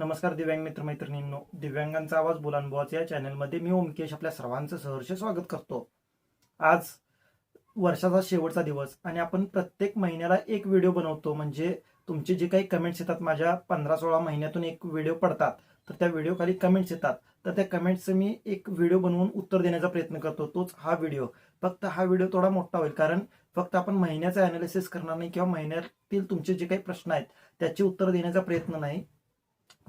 नमस्कार दिव्यांग मित्र मैत्रिणींनो दिव्यांगांचा आवाज बुलानबुवाचा या चॅनलमध्ये मी ओमकेश आपल्या सर्वांचं सहर्ष स्वागत करतो. आज वर्षाचा शेवटचा दिवस आणि आपण प्रत्येक महिन्याला एक व्हिडिओ बनवतो. म्हणजे तुमचे जे काही कमेंट्स येतात माझ्या पंधरा सोळा महिन्यातून एक व्हिडिओ पडतात तर त्या व्हिडिओ खाली कमेंट्स येतात. तर त्या कमेंट्सचं मी एक व्हिडिओ बनवून उत्तर देण्याचा प्रयत्न करतो. तोच हा व्हिडिओ. फक्त हा व्हिडिओ थोडा मोठा होईल कारण फक्त आपण महिन्याचं अनालिसिस करणार नाही किंवा महिन्यातील तुमचे जे काही प्रश्न आहेत त्याची उत्तर देण्याचा प्रयत्न नाही.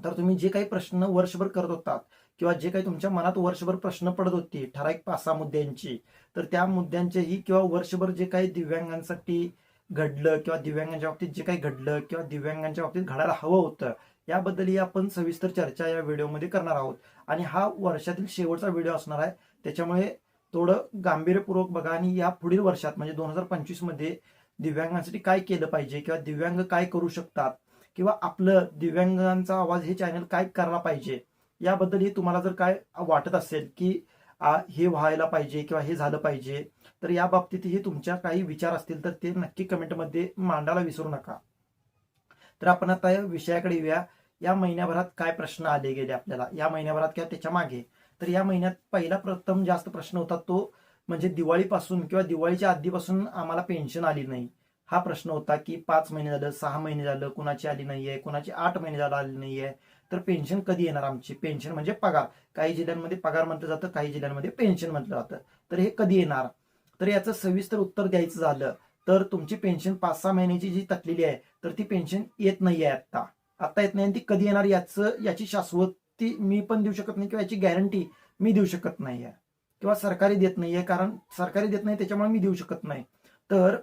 तर तुम्ही जे काही प्रश्न वर्षभर करत होतात किंवा जे काही तुमच्या मनात वर्षभर प्रश्न पडत होते ठराविक पाच सहा मुद्द्यांची तर त्या मुद्द्यांचेही किंवा वर्षभर जे काही दिव्यांगांसाठी घडलं किंवा दिव्यांगांच्या बाबतीत जे काही घडलं किंवा दिव्यांगांच्या बाबतीत घडायला हवं होतं याबद्दलही आपण सविस्तर चर्चा या व्हिडिओमध्ये करणार आहोत. आणि हा वर्षातील शेवटचा व्हिडिओ असणार आहे. त्याच्यामुळे थोडं गांभीर्यपूर्वक बघा आणि या पुढील वर्षात म्हणजे दोन हजार पंचवीसमध्ये दिव्यांगांसाठी काय केलं पाहिजे किंवा दिव्यांग काय करू शकतात किंवा आपलं दिव्यांगांचा आवाज हे चॅनल काय करायला पाहिजे? याबद्दलही तुम्हाला जर काय वाटत असेल की हे व्हायला पाहिजे किंवा हे झालं पाहिजे तर या बाबतीतही तुमच्या काही विचार असतील तर ते नक्की कमेंटमध्ये मांडायला विसरू नका. तर आपण आता या विषयाकडे येऊया. या महिन्याभरात काय प्रश्न आले गेले आपल्याला? या महिन्याभरात किंवा त्याच्यामागे? तर या महिन्यात पहिला प्रथम जास्त प्रश्न होता तो म्हणजे दिवाळीपासून किंवा दिवाळीच्या आधीपासून आम्हाला पेन्शन आली नाही. हा प्रश्न होता की पाच महिने झालं सहा महिने झालं कुणाची आली नाहीये कुणाची आठ महिने झालं आली नाहीये तर पेन्शन कधी येणार आमची? पेन्शन म्हणजे पगार. काही जिल्ह्यांमध्ये पगार म्हटलं जातं काही जिल्ह्यांमध्ये पेन्शन म्हटलं जातं. तर हे कधी येणार? तर याचं सविस्तर उत्तर द्यायचं झालं तर तुमची पेन्शन पाच सहा महिन्याची जी तकलेली आहे तर ती पेन्शन येत नाहीये आता आता येत नाही आणि ती कधी येणार याचं याची शाश्वती मी पण देऊ शकत नाही किंवा याची गॅरंटी मी देऊ शकत नाहीये. किंवा सरकारी देत नाहीये कारण सरकारी देत नाही त्याच्यामुळे मी देऊ शकत नाही. तर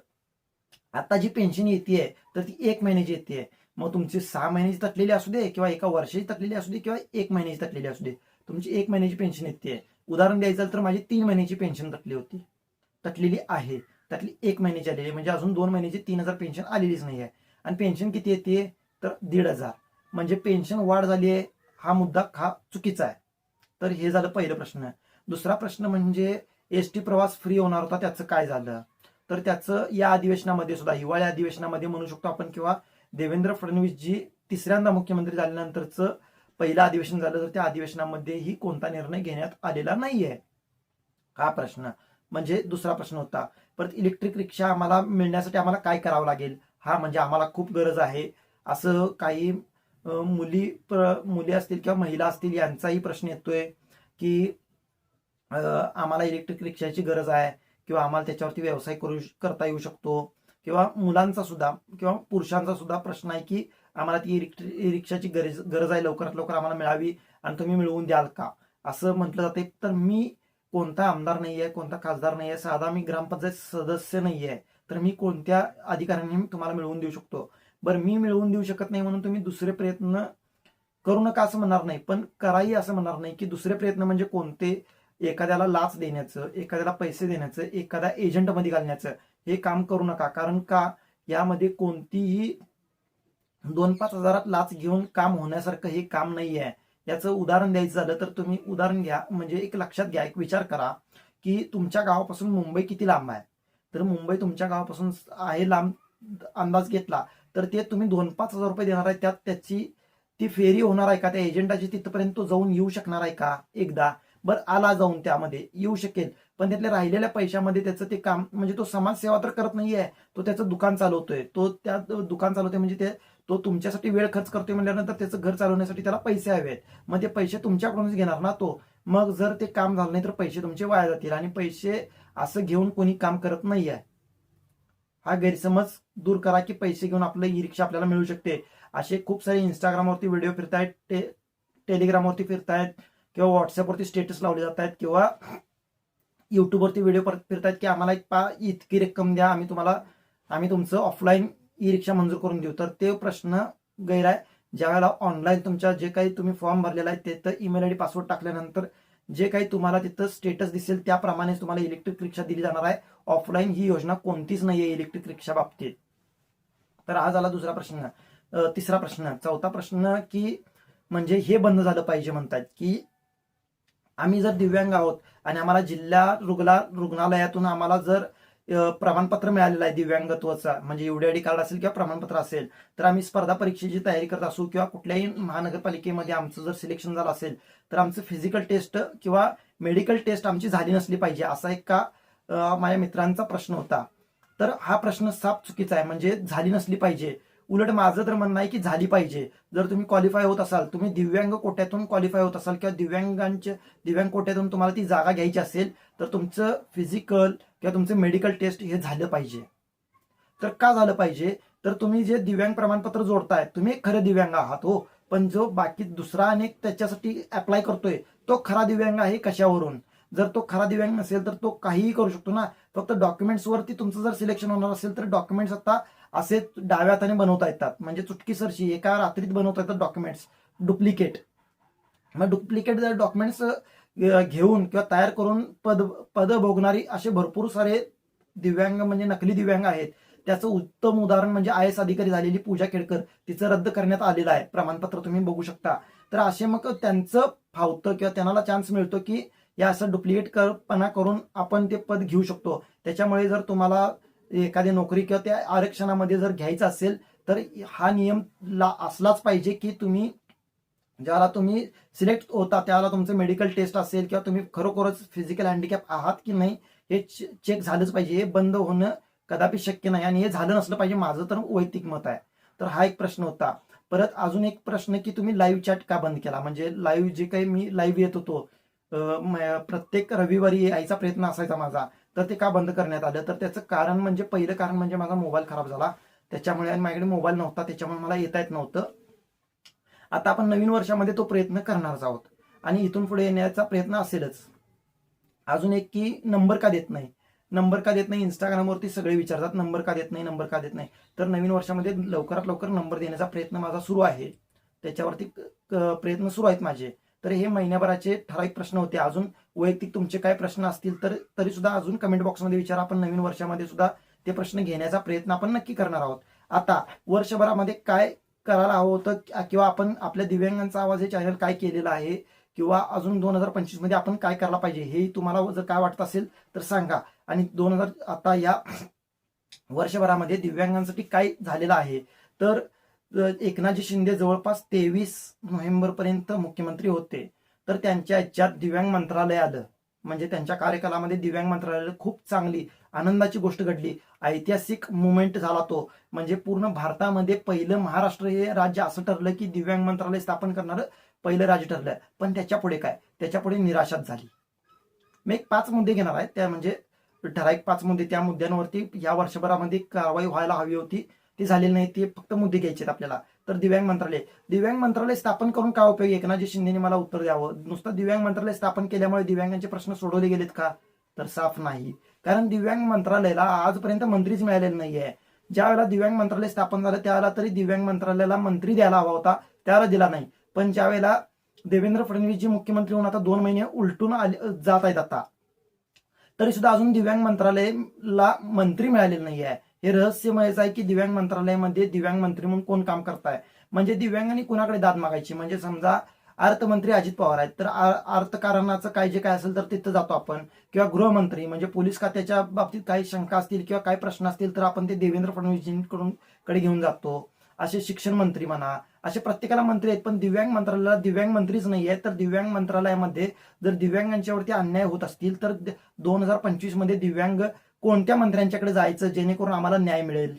आता जी पेन्शन येते तर ती एक महिन्याची येते मग तुमची सहा महिन्याची तटलेली असू दे किंवा एका वर्षाची तटलेली असू दे किंवा एक महिन्याची तटलेली असू दे तुमची एक महिन्याची पेन्शन येते उदाहरण द्यायचं तर माझी तीन महिन्याची पेन्शन तटली होती. तटलेली आहे. त्यातली एक महिन्याची आलेली आहे. म्हणजे अजून दोन महिन्याची तीन हजार पेन्शन आलेलीच नाही आहे आणि पेन्शन किती येते तर दीड हजार. म्हणजे पेन्शन वाढ झाली आहे हा मुद्दा हा चुकीचा आहे. तर हे झालं पहिलं प्रश्न. दुसरा प्रश्न म्हणजे एस टी प्रवास फ्री होणार होता त्याचं काय झालं? तर त्याचं या अधिवेशनामध्ये सुद्धा हिवाळी अधिवेशनामध्ये म्हणू शकतो आपण किंवा देवेंद्र फडणवीस जी तिसऱ्यांदा मुख्यमंत्री झाल्यानंतरचं पहिलं अधिवेशन झालं तर त्या अधिवेशनामध्येही कोणता निर्णय घेण्यात आलेला नाहीये. हा प्रश्न. म्हणजे दुसरा प्रश्न होता परत इलेक्ट्रिक रिक्षा आम्हाला मिळण्यासाठी आम्हाला काय करावं लागेल? हा म्हणजे आम्हाला खूप गरज आहे. असं काही मुली प्र- मुली असतील किंवा महिला असतील यांचाही प्रश्न येतोय की आम्हाला इलेक्ट्रिक रिक्षाची गरज आहे. किंवा आम्हाला त्याच्यावरती व्यवसाय करू करता येऊ शकतो. किंवा मुलांचा सुद्धा किंवा पुरुषांचा सुद्धा प्रश्न आहे की आम्हाला ती इलेक्ट्रिक रिक्षाची गरज गरज आहे लवकरात लवकर आम्हाला मिळावी आणि तुम्ही मिळवून द्याल का? असं म्हटलं जाते. तर मी कोणता आमदार नाही आहे कोणता खासदार नाही आहे साधा मी ग्रामपंचायत सदस्य नाही आहे तर मी कोणत्या अधिकाऱ्यांनी तुम्हाला मिळवून देऊ शकतो? बरं मी मिळवून देऊ शकत नाही म्हणून तुम्ही दुसरे प्रयत्न करू नका असं म्हणणार नाही. पण कराही असं म्हणणार नाही की दुसरे प्रयत्न म्हणजे कोणते एखाद्याला लाच देण्याचं एखाद्याला पैसे देण्याचं एखाद्या एजंटमध्ये घालण्याचं हे काम करू नका. कारण का? यामध्ये कोणतीही दोन पाच हजारात लाच घेऊन काम होण्यासारखं हे काम नाही आहे याचं उदाहरण द्यायचं झालं तर तुम्ही उदाहरण घ्या. म्हणजे एक लक्षात घ्या एक विचार करा की तुमच्या गावापासून मुंबई किती लांब आहे? तर मुंबई तुमच्या गावापासून आहे लांब अंदाज घेतला तर ते तुम्ही दोन पाच हजार रुपये देणार आहे. त्यात त्याची ती फेरी होणार आहे का? त्या एजंटाची तिथपर्यंत तो जाऊन येऊ शकणार आहे का? एकदा. बर आला जाऊन त्यामध्ये येऊ शकेल. पण त्यातल्या राहिलेल्या पैशामध्ये त्याचं ते काम म्हणजे तो समाजसेवा तर करत नाहीये तो त्याचं दुकान चालवतोय. तो त्या दुकान चालवतोय म्हणजे ते तो तुमच्यासाठी वेळ खर्च करतोय म्हटल्यानंतर त्याचं घर चालवण्यासाठी त्याला पैसे हवेत. मग ते पैसे तुमच्याकडूनच घेणार ना तो. मग जर ते काम झालं नाही तर पैसे तुमचे वाया जातील आणि पैसे असं घेऊन कोणी काम करत नाहीये. हा गैरसमज दूर करा की पैसे घेऊन आपलं ई रिक्षा आपल्याला मिळू शकते. असे खूप सारे इंस्टाग्रामवरती व्हिडिओ फिरतायत टे टेलिग्रामवरती फिरतायत. किंवा व्हॉट्सअपवरती स्टेटस लावले जात आहेत किंवा युट्यूबवरती व्हिडिओ परत फिरतायत की आम्हाला एक पा इतकी रक्कम द्या आम्ही तुम्हाला आम्ही तुमचं ऑफलाईन ई रिक्षा मंजूर करून देऊ. तर ते प्रश्न गैर आहे. ज्यावेळेला ऑनलाईन तुमच्या जे काही तुम्ही फॉर्म भरलेला आहे ते तर ईमेल आय डी पासवर्ड टाकल्यानंतर जे काही तुम्हाला तिथं स्टेटस दिसेल त्याप्रमाणे तुम्हाला इलेक्ट्रिक रिक्षा दिली जाणार आहे. ऑफलाईन ही योजना कोणतीच नाही आहे इलेक्ट्रिक रिक्षा बाबतीत. तर हा झाला दुसरा प्रश्न. तिसरा प्रश्न. चौथा प्रश्न की म्हणजे हे बंद झालं पाहिजे म्हणतात की आम्ही जर दिव्यांग आहोत आणि आम्हाला जिल्हा रुग्णा रुग्णालयातून आम्हाला जर प्रमाणपत्र मिळालेलं आहे दिव्यांगत्वाचा म्हणजे युडीआयडी कार्ड असेल किंवा प्रमाणपत्र असेल तर आम्ही स्पर्धा परीक्षेची तयारी करत असू किंवा कुठल्याही महानगरपालिकेमध्ये आमचं जर सिलेक्शन झालं असेल तर आमचं फिजिकल टेस्ट किंवा मेडिकल टेस्ट आमची झाली नसली पाहिजे असा एक का माझ्या मित्रांचा प्रश्न होता. तर हा प्रश्न साफ चुकीचा आहे म्हणजे झाली नसली पाहिजे. उलट माझं तर म्हणणं आहे की झाली पाहिजे. जर तुम्ही क्वालिफाय होत असाल तुम्ही दिव्यांग कोट्यातून क्वालिफाय होत असाल किंवा दिव्यांगांच्या दिव्यांग कोट्यातून तुम्हाला ती जागा घ्यायची असेल तर तुमचं फिजिकल किंवा तुमचं मेडिकल टेस्ट हे झालं पाहिजे. तर का झालं पाहिजे? तर तुम्ही जे दिव्यांग प्रमाणपत्र जोडताय तुम्ही एक दिव्यांग आहात हो. पण जो बाकी दुसरा अनेक त्याच्यासाठी अप्लाय करतोय तो खरा दिव्यांग आहे कशावरून? जर तो खरा दिव्यांग नसेल तर तो काहीही करू शकतो ना. फक्त डॉक्युमेंट्सवरती तुमचं जर सिलेक्शन होणार असेल तर डॉक्युमेंट्स आता असे डाव्या हाताने बनवता येतात. म्हणजे चुटकीसरशी एका रात्रीत बनवता येतात डॉक्युमेंट्स डुप्लिकेट मग डुप्लिकेट जर डॉक्युमेंट्स घेऊन किंवा तयार करून पद पद भोगणारी असे भरपूर सारे दिव्यांग म्हणजे नकली दिव्यांग आहेत. त्याचं उत्तम उदाहरण म्हणजे आय एस अधिकारी झालेली पूजा केडकर तिचं रद्द करण्यात आलेलं आहे. प्रमाणपत्र तुम्ही बघू शकता. तर असे मग त्यांचं फावतं किंवा त्यांना चान्स मिळतो की या असं डुप्लिकेट करपणा करून आपण ते पद घेऊ शकतो. त्याच्यामुळे जर तुम्हाला एखादी नोकरी किंवा त्या आरक्षणामध्ये जर घ्यायचं असेल तर हा नियम ला असलाच पाहिजे की तुम्ही ज्याला तुम्ही सिलेक्ट होता त्याला तुमचं मेडिकल टेस्ट असेल किंवा तुम्ही खरोखरच फिजिकल हँडिकॅप आहात की नाही हे चेक झालंच पाहिजे. हे बंद होणं कदापि शक्य नाही आणि हे झालं नसलं पाहिजे. माझं तर वैयक्तिक मत आहे. तर हा एक प्रश्न होता. परत अजून एक प्रश्न की तुम्ही लाईव्ह चॅट का बंद केला? म्हणजे लाईव्ह जे काही मी लाईव्ह येत होतो म- प्रत्येक रविवारी यायचा प्रयत्न असायचा माझा. तर ते का बंद करण्यात आलं? तर त्याचं कारण म्हणजे पहिलं कारण म्हणजे माझा मोबाईल खराब झाला. त्याच्यामुळे आणि माझ्याकडे मोबाईल नव्हता त्याच्यामुळे मला येता येत नव्हतं. आता आपण नवीन वर्षामध्ये तो प्रयत्न करणारच आहोत. आणि इथून पुढे येण्याचा प्रयत्न असेलच. अजून एक की नंबर का देत नाही? नंबर का देत नाही? इंस्टाग्रामवरती सगळे विचारतात नंबर का देत नाही नंबर का देत नाही? तर नवीन वर्षामध्ये लवकरात लवकर नंबर देण्याचा प्रयत्न माझा सुरू आहे. त्याच्यावरती क- प्रयत्न सुरू आहेत माझे. तर हे महिन्याभराचे ठराविक प्रश्न होते. अजून वैयक्तिक तुमचे काय प्रश्न असतील तर तरी सुद्धा अजून कमेंट बॉक्समध्ये विचारा. आपण नवीन वर्षामध्ये सुद्धा ते प्रश्न घेण्याचा प्रयत्न आपण नक्की करणार आहोत. आता वर्षभरामध्ये काय करायला हवं होतं किंवा आपण आपल्या दिव्यांगांचा आवाज हे चॅनल काय केलेलं आहे किंवा अजून दोन हजार पंचवीसमध्ये आपण काय करायला पाहिजे हे तुम्हाला जर काय वाटत असेल तर सांगा. आणि दोन हजार आता या वर्षभरामध्ये दिव्यांगांसाठी काय झालेलं आहे? तर एकनाथजी शिंदे जवळपास तेवीस नोव्हेंबर पर्यंत मुख्यमंत्री होते. तर त्यांच्या ह्याच्यात दिव्यांग मंत्रालय आलं. म्हणजे त्यांच्या कार्यकालामध्ये दिव्यांग मंत्रालयाला खूप चांगली आनंदाची गोष्ट घडली. ऐतिहासिक मुवमेंट झाला तो. म्हणजे पूर्ण भारतामध्ये पहिलं महाराष्ट्र हे राज्य असं ठरलं की दिव्यांग मंत्रालय स्थापन करणारं पहिलं राज्य ठरलं. पण त्याच्या पुढे काय? त्याच्या पुढे निराशाच झाली. मी एक पाच मुद्दे घेणार आहे. त्या म्हणजे ठराविक पाच मुद्दे. त्या मुद्द्यांवरती या वर्षभरामध्ये कारवाई व्हायला हवी होती. ती झालेली नाही ते फक्त मुद्दे घ्यायचे आहेत आपल्याला. तर दिव्यांग मंत्रालय. दिव्यांग मंत्रालय स्थापन करून काय उपयोग एकनाथजी शिंदेने मला उत्तर द्यावं. नुसतं दिव्यांग मंत्रालय स्थापन केल्यामुळे दिव्यांगांचे प्रश्न सोडवले गेलेत का? तर साफ नाही. कारण दिव्यांग मंत्रालयाला आजपर्यंत मंत्रीच मिळालेले नाहीये. ज्या वेळेला दिव्यांग मंत्रालय स्थापन झालं त्यावेळेला तरी दिव्यांग मंत्रालयाला मंत्री द्यायला हवा होता त्याला दिला नाही. पण ज्या वेळेला देवेंद्र फडणवीस जी मुख्यमंत्री होऊन आता दोन महिने उलटून आले जात आहेत आता. तरी सुद्धा अजून दिव्यांग मंत्रालयाला मंत्री मिळालेला नाही आहे हे रहस्यमयच आहे की दिव्यांग मंत्रालयामध्ये दिव्यांग मंत्री म्हणून कोण काम करताय? म्हणजे दिव्यांगांनी कुणाकडे दाद मागायची? म्हणजे समजा अर्थमंत्री अजित पवार आहेत तर आ- अर्थकारणाचं काय जे काय असेल तर तिथं जातो आपण. किंवा गृहमंत्री म्हणजे पोलीस खात्याच्या बाबतीत काही शंका असतील किंवा काही प्रश्न असतील तर आपण ते देवेंद्र फडणवीसजींकडून कडे घेऊन जातो. असे शिक्षण मंत्री म्हणा असे प्रत्येकाला मंत्री आहेत पण दिव्यांग मंत्रालयाला दिव्यांग मंत्रीच नाही आहेत. तर दिव्यांग मंत्रालयामध्ये जर दिव्यांगांच्यावरती अन्याय होत असतील तर दोन हजार पंचवीसमध्ये दिव्यांग कोणत्या मंत्र्यांच्याकडे जायचं जेणेकरून आम्हाला न्याय मिळेल?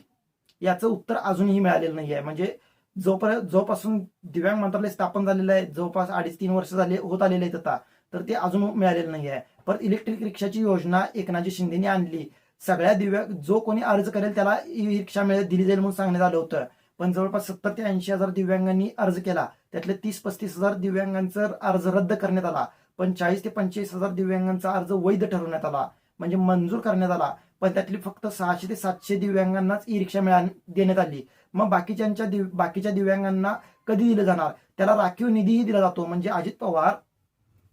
याचं उत्तर अजूनही मिळालेलं नाही आहे म्हणजे जोपर्यंत जोपासून दिव्यांग मंत्रालय स्थापन झालेलं आहे. जवळपास अडीच तीन वर्ष झाले होत आलेले आहेत आता तर ते अजून मिळालेलं नाही आहे परत इलेक्ट्रिक रिक्षाची योजना एकनाथजी शिंदेने आणली. सगळ्या दिव्यांग जो कोणी अर्ज करेल त्याला ई रिक्षा मिळेल दिली जाईल म्हणून सांगण्यात आलं होतं. पण जवळपास सत्तर ते ऐंशी हजार दिव्यांगांनी अर्ज केला. त्यातले तीस पस्तीस हजार दिव्यांगांचा अर्ज रद्द करण्यात आला. पण चाळीस ते पंचेचाळीस हजार दिव्यांगांचा अर्ज वैध ठरवण्यात आला. म्हणजे मंजूर करण्यात आला. पण त्यातली फक्त सहाशे ते सातशे दिव्यांगांनाच ई रिक्षा मिळा देण्यात आली. मग बाकीच्यांच्या दिव बाकीच्या दिव्यांगांना कधी दिलं जाणार? त्याला राखीव निधीही दिला जातो. म्हणजे अजित पवार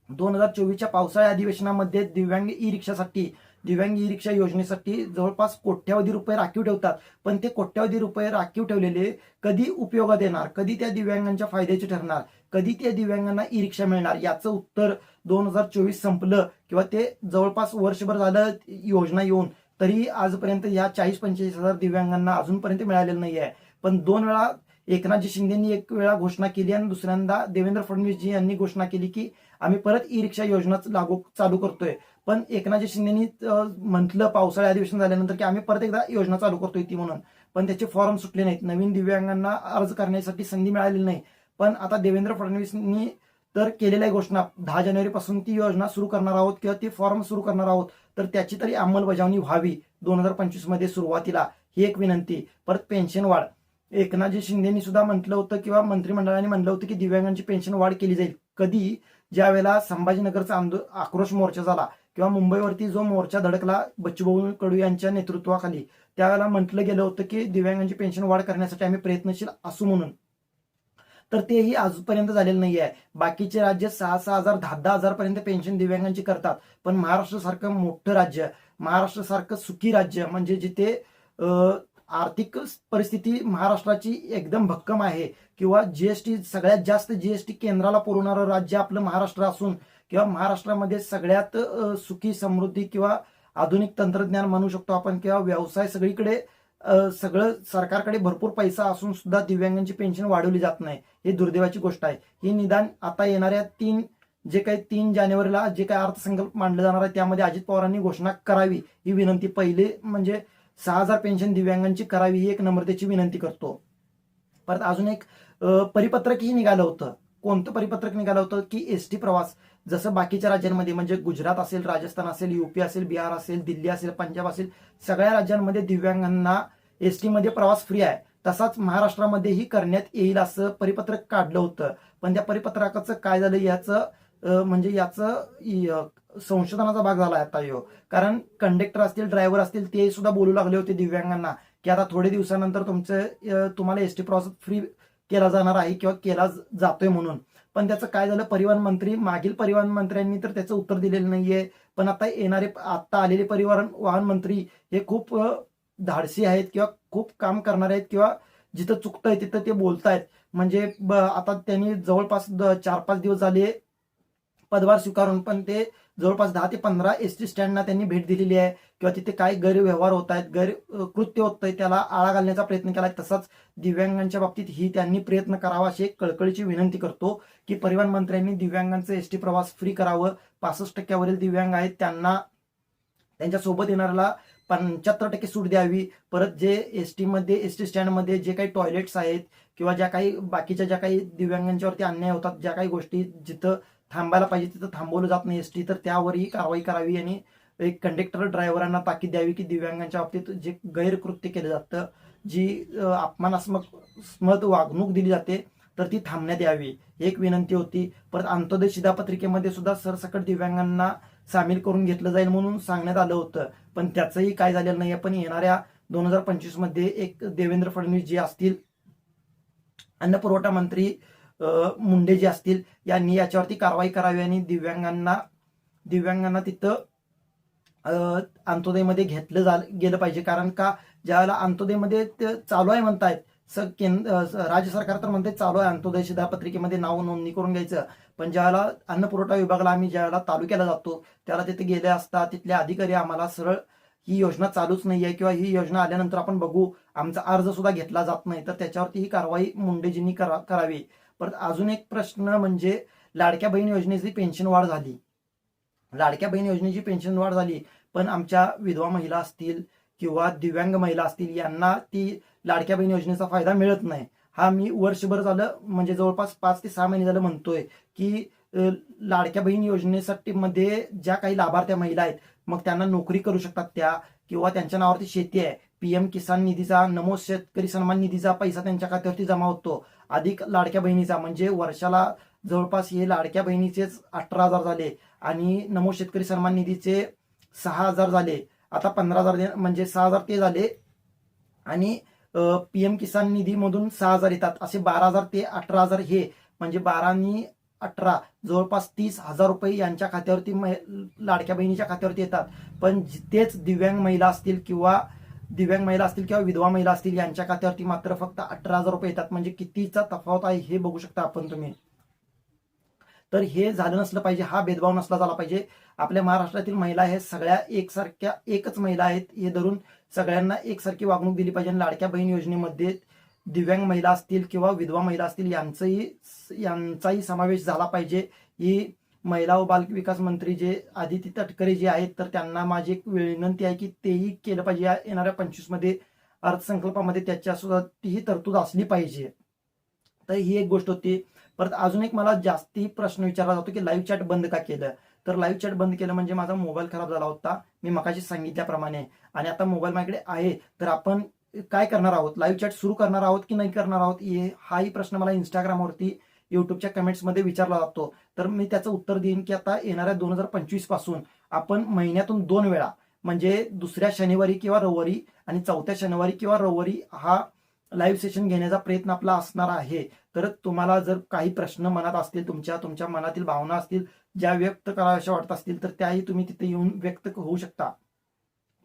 दोन हजार चोवीसच्या पावसाळ्या अधिवेशनामध्ये दिव्यांग ई रिक्षासाठी दिव्यांग ई रिक्षा योजनेसाठी जवळपास कोट्यावधी रुपये राखीव ठेवतात. पण ते कोट्यावधी रुपये राखीव ठेवलेले कधी उपयोगात येणार? कधी त्या दिव्यांगांच्या फायद्याचे ठरणार? कधी त्या दिव्यांगांना ई रिक्षा मिळणार? याचं उत्तर दोन हजार चोवीस संपलं किंवा ते जवळपास वर्षभर झालं योजना येऊन तरी आजपर्यंत या चाळीस पंचेचाळीस हजार दिव्यांगांना अजूनपर्यंत मिळालेलं नाही आहे पण दोन वेळा एकनाथजी शिंदेनी एक वेळा घोषणा केली आणि दुसऱ्यांदा देवेंद्र फडणवीसजी यांनी घोषणा केली की आम्ही परत ई रिक्षा योजना लागू चालू करतोय. पण एकनाथजी शिंदेनी म्हटलं पावसाळी अधिवेशन झाल्यानंतर की आम्ही परत एकदा योजना चालू करतोय ती म्हणून. पण त्याचे फॉर्म सुटले नाहीत. नवीन दिव्यांगांना अर्ज करण्यासाठी संधी मिळालेली नाही. पण आता देवेंद्र फडणवीसनी तर केलेल्या घोषणा दहा जानेवारीपासून ती योजना सुरू करणार आहोत किंवा ती फॉर्म सुरू करणार आहोत तर त्याची तरी अंमलबजावणी व्हावी दोन हजार पंचवीसमध्ये सुरुवातीला ही एक विनंती. परत पेन्शन वाढ. एकनाथजी शिंदेनी सुद्धा म्हटलं होतं किंवा मंत्रिमंडळाने म्हटलं होतं की दिव्यांगांची पेन्शन वाढ केली जाईल. कधी? ज्या वेळेला संभाजीनगरचा आंदो आक्रोश मोर्चा झाला किंवा मुंबईवरती जो मोर्चा धडकला बच्चूभाऊ कडू यांच्या नेतृत्वाखाली त्यावेळेला म्हटलं गेलं होतं की दिव्यांगांची पेन्शन वाढ करण्यासाठी आम्ही प्रयत्नशील असू म्हणून. तर तेही आजपर्यंत झालेलं नाही आहे बाकीचे राज्य सहा सहा हजार दहा दहा हजार पर्यंत पेन्शन दिव्यांगांची करतात. पण महाराष्ट्र सारखं मोठं राज्य महाराष्ट्र सारखं सुखी राज्य म्हणजे जिथे आर्थिक परिस्थिती महाराष्ट्राची एकदम भक्कम आहे किंवा जीएसटी सगळ्यात जास्त जीएसटी केंद्राला पुरवणारं राज्य आपलं महाराष्ट्र असून किंवा महाराष्ट्रामध्ये सगळ्यात सुखी समृद्धी किंवा आधुनिक तंत्रज्ञान म्हणू शकतो आपण किंवा व्यवसाय सगळीकडे सगळं सरकारकडे भरपूर पैसा असून सुद्धा दिव्यांगांची पेन्शन वाढवली जात नाही. हे दुर्दैवाची गोष्ट आहे. ही निदान आता येणाऱ्या तीन जे काही तीन जानेवारीला जे काही अर्थसंकल्प मांडला जाणार आहे त्यामध्ये अजित पवारांनी घोषणा करावी ही विनंती पहिले म्हणजे सहा हजार पेन्शन दिव्यांगांची करावी ही एक नम्रतेची विनंती करतो. परत अजून एक परिपत्रकही निघालं होतं. कोणतं परिपत्रक निघालं होतं? की एस टी प्रवास. जसं बाकीच्या राज्यांमध्ये म्हणजे गुजरात असेल राजस्थान असेल युपी असेल बिहार असेल दिल्ली असेल पंजाब असेल सगळ्या राज्यांमध्ये दिव्यांगांना एसमध्ये प्रवास फ्री आहे. तसाच महाराष्ट्रामध्येही करण्यात येईल असं परिपत्रक काढलं होतं. पण त्या परिपत्रकाचं काय झालं याचं म्हणजे याचं संशोधनाचा भाग झाला आता यो. कारण कंडक्टर असतील ड्रायव्हर असतील ते सुद्धा बोलू लागले होते दिव्यांगांना की आता थोडे दिवसानंतर तुमचं तुम्हाला एस टी प्रवास फ्री केला जाणार आहे किंवा केला जातोय म्हणून. पण त्याचं काय झालं? परिवहन मंत्री मागील परिवहन मंत्र्यांनी तर त्याचं उत्तर दिलेलं नाहीये. पण आता येणारे आता आलेले परिवहन वाहन मंत्री हे खूप धाडसी आहेत किंवा खूप काम करणारे आहेत किंवा जिथं चुकतंय तिथं ते बोलतायत. म्हणजे ब- आता त्यांनी जवळपास द- चार पाच दिवस झाले पदभार स्वीकारून पण ते जवळपास दहा ते पंधरा एस टी स्टँडना त्यांनी भेट दिलेली आहे. किंवा तिथे काय गैरव्यवहार होत आहेत गैर कृत्य होत आहे त्याला आळा घालण्याचा प्रयत्न केला तसाच दिव्यांगांच्या बाबतीत ही त्यांनी प्रयत्न करावा अशी एक कळकळीची विनंती करतो की परिवहन मंत्र्यांनी दिव्यांगांचं एस टी प्रवास फ्री करावं. पासष्ट टक्क्यावरील दिव्यांग आहेत त्यांना त्यांच्यासोबत येणाऱ्याला पंच्याहत्तर टक्के सूट द्यावी. परत जे एस टीमध्ये एस टी स्टँडमध्ये जे काही टॉयलेट्स आहेत किंवा ज्या काही बाकीच्या ज्या काही दिव्यांगांच्यावरती अन्याय होतात ज्या काही गोष्टी जिथं थांबायला पाहिजे तिथं थांबवलं जात नाही एस टी तर त्यावरही कारवाई करावी आणि एक कंडक्टर ड्रायव्हरांना ताकीद द्यावी की दिव्यांगांच्या बाबतीत जे गैरकृत्य केलं जातं जी अं, अपमानास्मक स्मत वागणूक दिली जाते तर ती थांबण्यात यावी. एक विनंती होती. परत अंत्योदय शिधापत्रिकेमध्ये सुद्धा सरसकट दिव्यांगांना सामील करून घेतलं जाईल म्हणून सांगण्यात आलं होतं. पण त्याचंही काय झालेलं नाही पण येणाऱ्या दोन हजार पंचवीसमध्ये एक देवेंद्र फडणवीस जे असतील अन्न पुरवठा मंत्री मुंडे जे असतील यांनी याच्यावरती कारवाई करावी आणि दिव्यांगांना दिव्यांगांना तिथं अंत्योदयमध्ये घेतलं जा गेलं पाहिजे. कारण का ज्यावेळेला अंत्योदयमध्ये ते चालू आहे म्हणतायत स केंद्र राज्य सरकार तर म्हणते चालू आहे अंत्योदय शिधापत्रिकेमध्ये नाव नोंदणी करून घ्यायचं. पण ज्यावेळेला अन्न पुरवठा विभागाला आम्ही ज्यावेळेला तालुक्याला जातो त्याला तिथे गेले असता तिथले अधिकारी आम्हाला सरळ ही योजना चालूच नाही आहे किंवा ही योजना आल्यानंतर आपण बघू आमचा अर्ज सुद्धा घेतला जात नाही. तर त्याच्यावरती ही कारवाई मुंडेजींनी करा करावी. परत अजून एक प्रश्न म्हणजे लाडक्या बहीण योजनेची पेन्शन वाढ झाली. लाडक्या बहीण योजनेची पेन्शन वाढ झाली पण आमच्या विधवा महिला असतील किंवा दिव्यांग महिला असतील यांना ती लाडक्या बहीण योजनेचा फायदा मिळत नाही. हा मी वर्षभर झालं म्हणजे जवळपास पाच ते सहा महिने झालं म्हणतोय की लाडक्या बहीण योजनेसाठी मध्ये ज्या काही लाभार्थ्या महिला आहेत मग त्यांना नोकरी करू शकतात त्या किंवा त्यांच्या नावावरती शेती आहे. पीएम किसान निधीचा नमो शेतकरी सन्मान निधीचा पैसा त्यांच्या खात्यावरती जमा होतो. अधिक लाडक्या बहिणीचा म्हणजे वर्षाला जवळपास हे लाडक्या बहिणीचेच अठरा हजार झाले आणि नमो शेतकरी सन्मान निधीचे सहा हजार झाले. आता पंधरा हजार दे- म्हणजे सहा हजार ते झाले. आणि पीएम किसान निधीमधून सहा हजार येतात. असे बारा हजार ते अठरा हजार हे म्हणजे बारा आणि अठरा जवळपास तीस हजार रुपये यांच्या खात्यावरती लाडक्या बहिणीच्या खात्यावरती येतात. पण तेच दिव्यांग महिला असतील किंवा दिव्यांग महिला असतील किंवा विधवा महिला असतील यांच्या खात्यावरती मात्र फक्त अठरा हजार रुपये येतात. म्हणजे कितीचा तफावत आहे हे बघू शकता आपण तुम्ही. तर हे झालं नसलं पाहिजे हा भेदभाव नसला झाला पाहिजे. आपल्या महाराष्ट्रातील महिला हे सगळ्या एकसारख्या एकच महिला आहेत. हे धरून सगळ्यांना एकसारखी वागणूक दिली पाहिजे. आणि लाडक्या बहीण योजनेमध्ये दिव्यांग महिला असतील किंवा विधवा महिला असतील यांचंही यांचाही समावेश झाला पाहिजे. ही महिला व बाल विकास मंत्री जे आदिती तटकरे जे आहेत तर त्यांना माझी एक विनंती आहे की तेही केलं पाहिजे. या येणाऱ्या पंचवीसमध्ये अर्थसंकल्पामध्ये त्याच्या सुद्धा तीही तरतूद असली पाहिजे. तर ही एक गोष्ट होती. परत अजून एक मला जास्ती प्रश्न विचारला जातो की लाईव्ह चॅट बंद का केलं? तर लाईव्ह चॅट बंद केलं म्हणजे माझा मोबाईल खराब झाला होता. मी मकाशी सांगितल्याप्रमाणे. आणि आता मोबाईल माझ्याकडे आहे. तर आपण काय करणार आहोत? लाईव्ह चॅट सुरू करणार आहोत की नाही करणार आहोत? हे हाही प्रश्न मला इंस्टाग्रामवरती युट्यूबच्या कमेंट्समध्ये विचारला जातो. तर मी त्याचं उत्तर देईन की आता येणाऱ्या दोन हजार पंचवीसपासून आपण महिन्यातून दोन वेळा म्हणजे दुसऱ्या शनिवारी किंवा रविवारी आणि चौथ्या शनिवारी किंवा रविवारी हा लाईव्ह सेशन घेण्याचा प्रयत्न आपला असणार आहे. तर तुम्हाला जर काही प्रश्न मनात असतील तुमच्या तुमच्या मनातील भावना असतील ज्या व्यक्त कराव्याशा वाटत असतील तर त्याही तुम्ही तिथे येऊन व्यक्त होऊ शकता.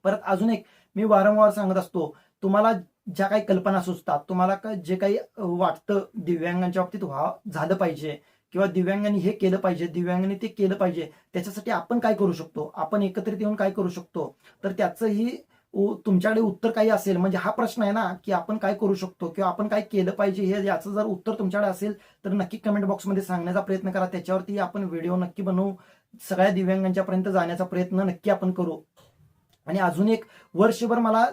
परत अजून एक मी वारंवार सांगत असतो तुम्हाला ज्या काही कल्पना सुचतात तुम्हाला का जे काही वाटतं दिव्यांगांच्या बाबतीत व्हा झालं पाहिजे किंवा दिव्यांगांनी हे केलं पाहिजे दिव्यांगांनी ते केलं पाहिजे त्याच्यासाठी आपण काय करू शकतो? आपण एकत्रित येऊन काय करू शकतो? तर त्याचंही तुमच्याकडे उत्तर काही असेल म्हणजे हा प्रश्न आहे ना की आपण काय करू शकतो किंवा आपण काय केलं पाहिजे हे याचं जर उत्तर तुमच्याकडे असेल तर नक्की कमेंट बॉक्समध्ये सांगण्याचा प्रयत्न करा. त्याच्यावरती आपण व्हिडिओ नक्की बनवू. सगळ्या दिव्यांगांच्या पर्यंत जाण्याचा प्रयत्न नक्की आपण करू. आणि अजून एक वर्षभर मला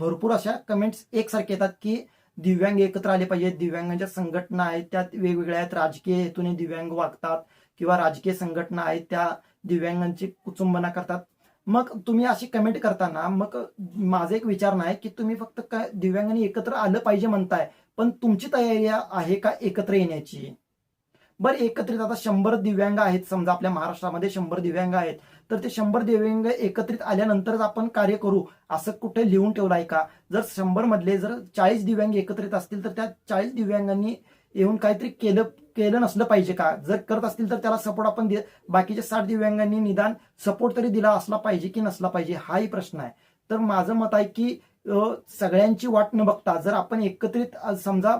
भरपूर अशा कमेंट्स एकसारखे येतात की दिव्यांग एकत्र आले पाहिजेत. दिव्यांगांच्या संघटना आहेत त्यात वेगवेगळ्या आहेत. राजकीय हेतूने दिव्यांग वागतात किंवा राजकीय संघटना आहेत त्या दिव्यांगांची कुचुंबना करतात. मग तुम्ही अशी कमेंट करताना मग माझा एक विचार नाही की तुम्ही फक्त काय दिव्यांगांनी एकत्र आलं पाहिजे म्हणताय पण तुमची तयारी आहे का एकत्र येण्याची? बरं एकत्रित आता शंभर दिव्यांग आहेत समजा आपल्या महाराष्ट्रामध्ये शंभर दिव्यांग आहेत तर ते शंभर दिव्यांग एकत्रित आल्यानंतरच आपण कार्य करू असं कुठे लिहून ठेवलं आहे का? जर शंभर मधले जर चाळीस दिव्यांग एकत्रित असतील तर त्या चाळीस दिव्यांगांनी येऊन काहीतरी केलं केलं नसलं पाहिजे का? जर करत असतील तर त्याला सपोर्ट आपण दे बाकीच्या साठ दिव्यांगांनी निदान सपोर्ट तरी दिला असला पाहिजे की नसला पाहिजे हाही प्रश्न आहे. तर माझं मत आहे की सगळ्यांची वाट न बघता जर आपण एकत्रित समजा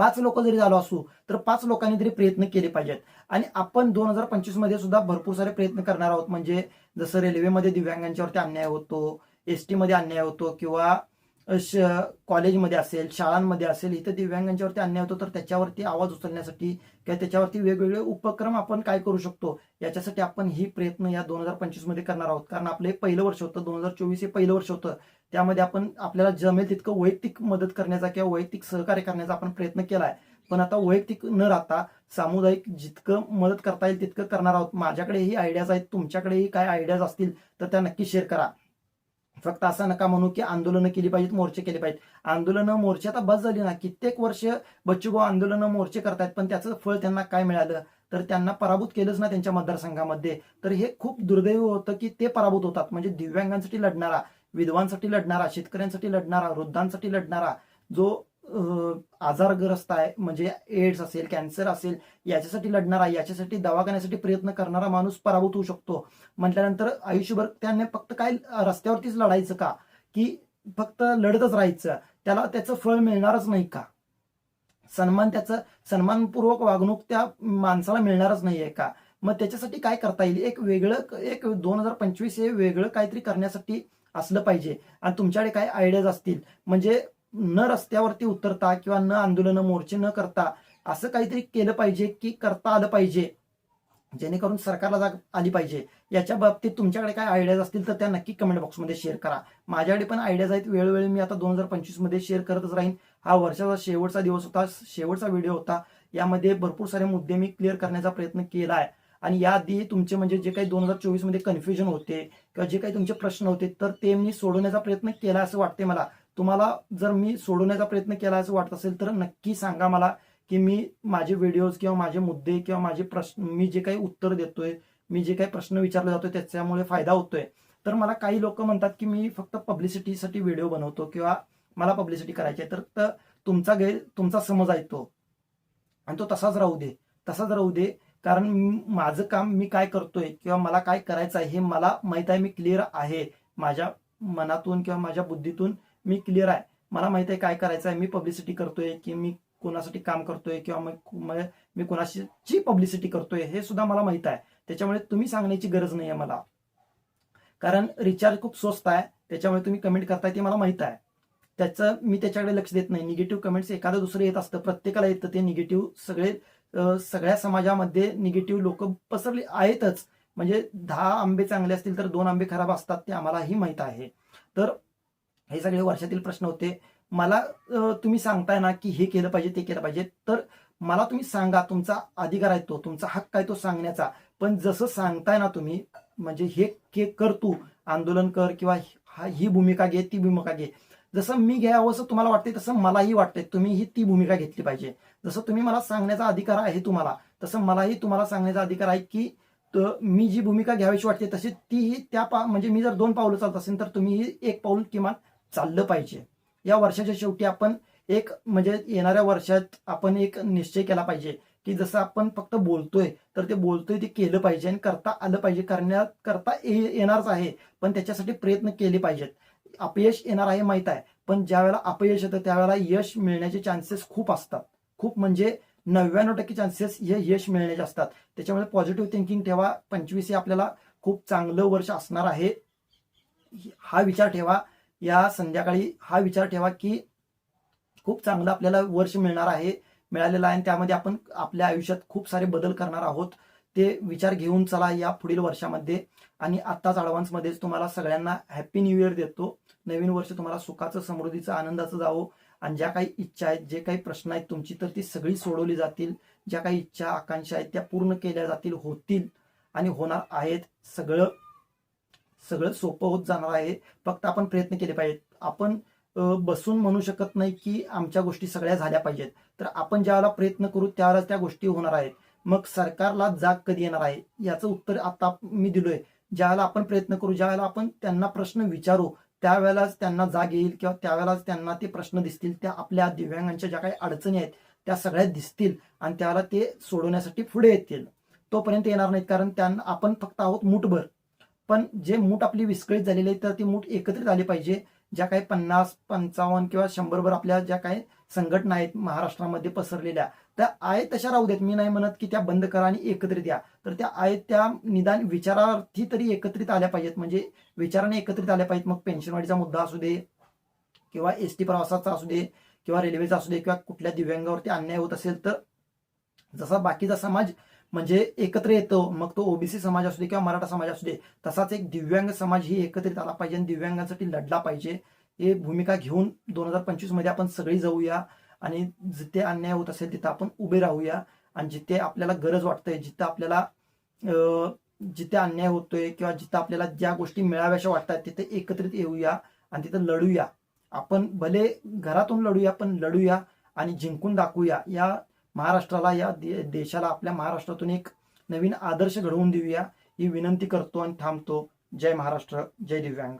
पाच लोक जरी झालो असू तर पाच लोकांनी तरी प्रयत्न केले पाहिजेत. आणि आपण दोन हजार पंचवीसमध्ये सुद्धा भरपूर सारे प्रयत्न करणार आहोत. म्हणजे जसं रेल्वेमध्ये दिव्यांगांच्यावरती अन्याय होतो एस टीमध्ये अन्याय होतो किंवा कॉलेजमध्ये असेल शाळांमध्ये असेल इथं दिव्यांगांच्यावरती अन्याय होतो तर त्याच्यावरती आवाज उचलण्यासाठी किंवा त्याच्यावरती वेगवेगळे उपक्रम आपण काय करू शकतो याच्यासाठी आपण ही प्रयत्न या दोन हजार पंचवीसमध्ये करणार आहोत. कारण आपलं हे पहिलं वर्ष होतं दोन हजार चोवीस हे पहिलं वर्ष होतं. त्यामध्ये आपण आपल्याला जमेल तितकं वैयक्तिक मदत करण्याचा किंवा वैयक्तिक सहकार्य करण्याचा आपण प्रयत्न केला आहे पण आता वैयक्तिक न राहता सामुदायिक जितकं मदत करता येईल तितकं करणार आहोत. माझ्याकडेही आयडियाज आहेत तुमच्याकडेही काय आयडियाज असतील तर त्या नक्की शेअर करा. फक्त असं नका म्हणू की आंदोलनं केली पाहिजेत मोर्चे केले पाहिजेत. आंदोलनं मोर्चे आता बस झाली ना कित्येक वर्ष बच्चूभाऊ आंदोलनं मोर्चे करतायत पण त्याचं फळ त्यांना काय मिळालं? तर त्यांना पराभूत केलंच ना त्यांच्या मतदारसंघामध्ये. तर हे खूप दुर्दैव होतं की ते पराभूत होतात. म्हणजे दिव्यांगांसाठी लढणारा विधवांसाठी लढणारा शेतकऱ्यांसाठी लढणारा वृद्धांसाठी लढणारा जो आजारग्रस्त आहे म्हणजे एड्स असेल कॅन्सर असेल याच्यासाठी लढणारा याच्यासाठी दवाखान्यासाठी प्रयत्न करणारा माणूस पराभूत होऊ शकतो. म्हटल्यानंतर आयुष्यभर त्याने फक्त काय रस्त्यावरतीच लढायचं का? की फक्त लढतच राहायचं. त्याला त्याचं फळ मिळणारच नाही का? सन्मान त्याचं सन्मानपूर्वक वागणूक त्या माणसाला मिळणारच नाहीये का? मग त्याच्यासाठी काय करता येईल? एक वेगळं एक दोन हजार पंचवीस हे वेगळं काहीतरी करण्यासाठी असलं पाहिजे. आणि तुमच्याकडे काय आयडियाज असतील? म्हणजे न रस्त्यावरती उतरता किंवा न आंदोलनं मोर्चे न करता असं काहीतरी केलं पाहिजे की करता आलं पाहिजे. जेणेकरून सरकारला जाग आली पाहिजे. याच्या बाबतीत तुमच्याकडे काय आयडियाज असतील तर त्या नक्की कमेंट बॉक्समध्ये शेअर करा. माझ्याकडे पण आयडियाज आहेत. वेळोवेळी मी आता दोन हजार पंचवीसमध्ये शेअर करतच राहीन. हा वर्षाचा शेवटचा दिवस होता. शेवटचा व्हिडिओ होता. यामध्ये भरपूर सारे मुद्दे मी क्लिअर करण्याचा प्रयत्न केला आहे. आणि याआधी तुमचे म्हणजे जे काही दोन हजार चोवीसमध्ये कन्फ्युजन होते किंवा जे काही तुमचे प्रश्न होते तर ते मी सोडवण्याचा प्रयत्न केला असं वाटते मला. तुम्हाला जर मी सोडवण्याचा प्रयत्न केला असं वाटत असेल तर नक्की सांगा मला की मी माझे व्हिडिओज किंवा माझे मुद्दे किंवा माझे प्रश्न मी जे काही उत्तर देतोय मी जे काही प्रश्न विचारले जातोय त्याच्यामुळे फायदा होतोय. तर मला काही लोक म्हणतात की मी फक्त पब्लिसिटीसाठी व्हिडिओ बनवतो किंवा मला पब्लिसिटी करायची आहे. तर त- तुमचा गैर तुमचा समज आहे तो. आणि तो तसाच राहू दे तसाच राहू दे. कारण माझं काम मी काय करतोय किंवा मला काय करायचं आहे हे मला माहीत आहे मी क्लिअर आहे माझ्या मनातून किंवा माझ्या बुद्धीतून. मी क्लिअर आहे. मला माहीत आहे काय करायचं आहे. मी पब्लिसिटी करतोय की मी कोणासाठी काम करतोय किंवा मग मी कुणाची पब्लिसिटी करतोय हे सुद्धा मला माहीत आहे. त्याच्यामुळे तुम्ही सांगण्याची गरज नाही आहे मला. कारण रिचार्ज खूप स्वस्त आहे. त्याच्यामुळे तुम्ही कमेंट करताय ते मला माहीत आहे. त्याचं मी त्याच्याकडे लक्ष देत नाही. निगेटिव्ह कमेंट्स एखादं दुसरं येत असतं. प्रत्येकाला येतं. ते निगेटिव्ह सगळे सगळ्या समाजामध्ये निगेटिव्ह लोक पसरली आहेतच. म्हणजे दहा आंबे चांगले असतील तर दोन आंबे खराब असतात ते आम्हालाही माहीत आहे. तर हे सगळे वर्षातील प्रश्न होते. मला तुम्ही सांगताय ना की हे केलं पाहिजे ते केलं पाहिजे. तर मला तुम्ही सांगा तुमचा अधिकार आहे तो तुमचा हक्क आहे तो सांगण्याचा. पण जसं सांगताय ना तुम्ही म्हणजे हे के कर तू आंदोलन कर किंवा हा- ही भूमिका घे ती भूमिका घे. जसं मी घ्यावं असं तुम्हाला वाटतंय तसं मलाही वाटतंय. तुम्ही ही ती भूमिका घेतली पाहिजे. जसं तुम्ही मला सांगण्याचा अधिकार आहे तुम्हाला तसं मलाही तुम्हाला सांगण्याचा अधिकार आहे की त- मी जी भूमिका घ्यावीशी वाटते तशी तीही त्या पा म्हणजे मी जर दोन पावलं चालत असेल तर तुम्हीही एक पाऊल किमान चाललं पाहिजे. या वर्षाच्या शेवटी आपण एक म्हणजे येणाऱ्या वर्षात आपण एक निश्चय केला पाहिजे की जसं आपण फक्त बोलतोय तर ते बोलतोय ते केलं पाहिजे आणि करता आलं पाहिजे. करण्यात करता ये- येणारच आहे पण त्याच्यासाठी प्रयत्न केले पाहिजेत. अपयश येणार आहे माहीत आहे पण ज्या वेळेला अपयश येतं त्यावेळेला यश मिळण्याचे चान्सेस खूप असतात. खूप म्हणजे नव्याण्णव टक्के चान्सेस हे यश मिळण्याचे असतात. त्याच्यामुळे पॉझिटिव्ह थिंकिंग ठेवा. पंचवीस हे आपल्याला खूप चांगलं वर्ष असणार आहे. हा विचार ठेवा. या संध्याकाळी हा विचार ठेवा की खूप चांगलं आपल्याला वर्ष मिळणार आहे मिळालेलं आहे आणि त्यामध्ये आपण आपल्या आयुष्यात खूप सारे बदल करणार आहोत. ते विचार घेऊन चला या पुढील वर्षामध्ये. आणि आत्ताच ॲडव्हान्समध्येच तुम्हाला सगळ्यांना हॅप्पी न्यू इयर देतो. नवीन वर्ष तुम्हाला सुखाचं समृद्धीचं आनंदाचं जावो. आणि ज्या काही इच्छा आहेत जे काही प्रश्न आहेत तुमची तर ती सगळी सोडवली जातील. ज्या काही इच्छा आकांक्षा आहेत त्या पूर्ण केल्या जातील होतील आणि होणार आहेत सगळं सगळं सोपं होत जाणार आहे. फक्त आपण प्रयत्न केले पाहिजेत. आपण बसून म्हणू शकत नाही की आमच्या गोष्टी सगळ्या झाल्या पाहिजेत. तर आपण ज्यावेळेला प्रयत्न करू त्यावेळेला त्या गोष्टी होणार आहेत. मग सरकारला जाग कधी येणार आहे? याचं उत्तर आता मी दिलोय. ज्यावेळेला आपण प्रयत्न करू ज्यावेळेला आपण त्यांना प्रश्न विचारू त्यावेळेलाच त्यांना जाग येईल किंवा त्यावेळेलाच त्यांना ते प्रश्न दिसतील. त्या आपल्या दिव्यांगांच्या ज्या काही अडचणी आहेत त्या सगळ्या दिसतील आणि त्यावेळेला ते सोडवण्यासाठी पुढे येतील. तोपर्यंत येणार नाहीत. कारण त्यांना आपण फक्त आहोत मूठभर. पण जे मूठ आपली विस्कळीत झालेली आहे तर ती मूठ एकत्रित आली पाहिजे. ज्या काही पन्नास पंचावन्न किंवा शंभरभर आपल्या ज्या काही संघटना आहेत महाराष्ट्रामध्ये पसरलेल्या त्या आहेत तशा राहू देत. मी नाही म्हणत की त्या बंद करा आणि एकत्रित या. तर त्या आहेत त्या निदान विचारार्थी तरी एकत्रित आल्या पाहिजेत. म्हणजे विचाराने एकत्रित आल्या पाहिजेत. मग पेन्शनवाढीचा मुद्दा असू दे किंवा एस टी प्रवासाचा असू दे किंवा रेल्वेचा असू दे किंवा कुठल्या दिव्यांगावरती अन्याय होत असेल तर जसा बाकीचा समाज म्हणजे एकत्र येतो. मग तो ओबीसी समाज असू दे किंवा मराठा समाज असू दे तसाच एक दिव्यांग समाज ही एकत्रित आला पाहिजे आणि दिव्यांगांसाठी लढला पाहिजे. हे भूमिका घेऊन दोन हजार पंचवीसमध्ये आपण सगळी जाऊया आणि जिथे अन्याय होत असेल तिथं आपण उभे राहूया. आणि जिथे आपल्याला गरज वाटतंय जिथं आपल्याला जिथे अन्याय होतोय किंवा जिथं आपल्याला ज्या गोष्टी मिळाव्याशा वाटतात तिथे एकत्रित येऊया आणि तिथं लढूया. आपण भले घरातून लढूया पण लढूया आणि जिंकून दाखवूया. या महाराष्ट्राला या दे- देशाला आपल्या महाराष्ट्रातून एक नवीन आदर्श घडवून देऊया ही विनंती करतो आणि थांबतो. जय महाराष्ट्र जय दिव्यांग.